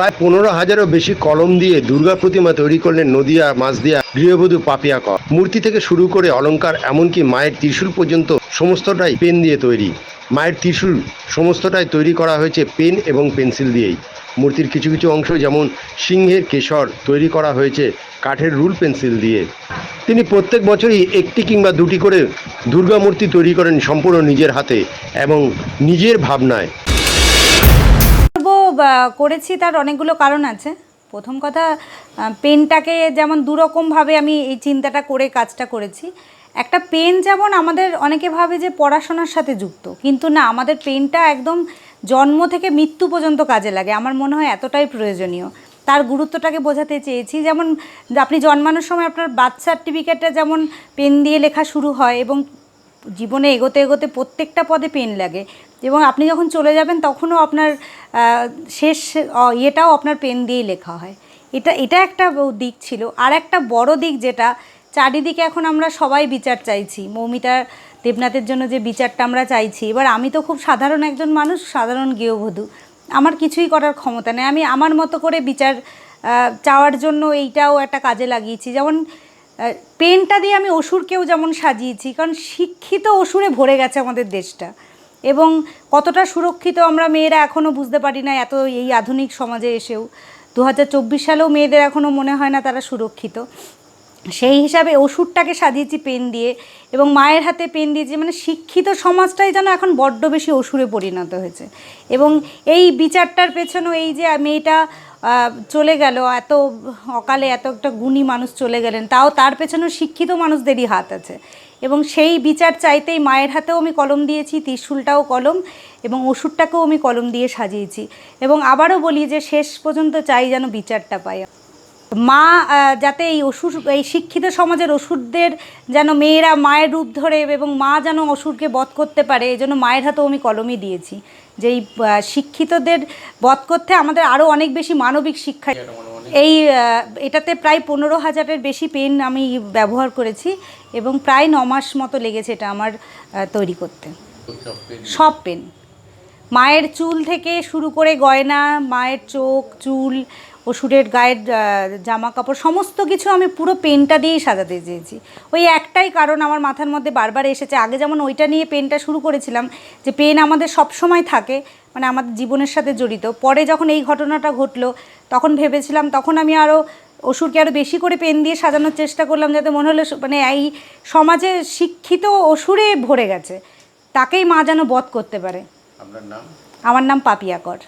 প্রায় পনেরো হাজারও বেশি কলম দিয়ে দুর্গা প্রতিমা তৈরি করলেন নদিয়া মাছদিয়া গৃহবধূ পাপিয়া কর। মূর্তি থেকে শুরু করে অলংকার, এমনকি মায়ের ত্রিশূল পর্যন্ত সমস্তটাই পেন দিয়ে তৈরি। মায়ের ত্রিশূল সমস্তটাই তৈরি করা হয়েছে পেন এবং পেন্সিল দিয়েই। মূর্তির কিছু কিছু অংশ যেমন সিংহের কেশর তৈরি করা হয়েছে কাঠের রুল পেন্সিল দিয়ে। তিনি প্রত্যেক বছরই একটি কিংবা দুটি করে দুর্গা মূর্তি তৈরি করেন সম্পূর্ণ নিজের হাতে এবং নিজের ভাবনায়। করেছি তার অনেকগুলো কারণ আছে। প্রথম কথা পেনটাকে যেমন দুরকমভাবে আমি এই চিন্তাটা করে কাজটা করেছি। একটা পেন যেমন আমাদের অনেকে ভাবে যে পড়াশোনার সাথে যুক্ত, কিন্তু না, আমাদের পেনটা একদম জন্ম থেকে মৃত্যু পর্যন্ত কাজে লাগে। আমার মনে হয় এতটাই প্রয়োজনীয়। তার গুরুত্বটাকে বোঝাতে চেয়েছি। যেমন আপনি জন্মানোর সময় আপনার বার্থ সার্টিফিকেটটা যেমন পেন দিয়ে লেখা শুরু হয় এবং জীবনে এগোতে এগোতে প্রত্যেকটা পদে পেন লাগে। এবং আপনি যখন চলে যাবেন, তখনও আপনার শেষ ইয়েটাও আপনার পেন দিয়েই লেখা হয়। এটা এটা একটা দিক ছিল। আর একটা বড় দিক যেটা, চারিদিকে এখন আমরা সবাই বিচার চাইছি। মৌমিতা দেবনাথের জন্য যে বিচারটা আমরা চাইছি। এবার আমি তো খুব সাধারণ একজন মানুষ, সাধারণ গৃহবধূ। আমার কিছুই করার ক্ষমতা নেই। আমি আমার মতো করে বিচার চাওয়ার জন্য এইটাও একটা কাজে লাগিয়েছি। যেমন পেনটা দিয়ে আমি অসুরকেও যেমন সাজিয়েছি, কারণ শিক্ষিত অসুরে ভরে গেছে আমাদের দেশটা। এবং কতটা সুরক্ষিত আমরা মেয়েরা এখনও বুঝতে পারি না এত এই আধুনিক সমাজে এসেও। দু হাজার চব্বিশ সালেও মেয়েদের এখনও মনে হয় না তারা সুরক্ষিত। সেই হিসাবে ওষুধটাকে সাজিয়েছি পেন দিয়ে এবং মায়ের হাতে পেন দিয়েছি মানে শিক্ষিত সমাজটাই যেন এখন বড্ড বেশি অসুরে পরিণত হয়েছে। এবং এই বিচারটার পেছনেও এই যে মেয়েটা চলে গেল, এত অকালে এত একটা গুণী মানুষ চলে গেলেন, তাও তার পেছনেও শিক্ষিত মানুষদেরই হাত আছে। এবং সেই বিচার চাইতেই মায়ের হাতেও আমি কলম দিয়েছি, ত্রিশুলটাও কলম এবং ওষুধটাকেও আমি কলম দিয়ে সাজিয়েছি। এবং আবারও বলি যে শেষ পর্যন্ত চাই যেন বিচারটা পাই। মা যাতে এই অসুর, এই শিক্ষিত সমাজের অসুরদের যেন মেয়েরা মায়ের রূপ ধরে এবং মা যেন অসুরকে বধ করতে পারে, এই জন্য মায়ের হাতেও আমি কলমই দিয়েছি। যে এই শিক্ষিতদের বধ করতে আমাদের আরও অনেক বেশি মানবিক শিক্ষা এই এটাতে প্রায় পনেরো হাজারের বেশি পেন আমি ব্যবহার করেছি এবং প্রায় ন মাস মতো লেগেছে এটা আমার তৈরি করতে। সব পেন। মায়ের চুল থেকে শুরু করে গয়না, মায়ের চোখ, চুল ওষুধের গায়ের জামা কাপড় সমস্ত কিছু আমি পুরো পেনটা দিয়েই সাজাতে চেয়েছি। ওই একটাই কারণ আমার মাথার মধ্যে বারবার এসেছে। আগে যেমন ওইটা নিয়ে পেনটা শুরু করেছিলাম যে পেন আমাদের সব সময় থাকে মানে আমাদের জীবনের সাথে জড়িত। পরে যখন এই ঘটনাটা ঘটলো তখন ভেবেছিলাম তখন আমি আরও অসুরকে আরও বেশি করে পেন দিয়ে সাজানোর চেষ্টা করলাম যাতে মনে হলো মানে এই সমাজে শিক্ষিত অসুরে ভরে গেছে। তাকেই মা যেন বধ করতে পারে। আমার নাম পাপিয়া কর।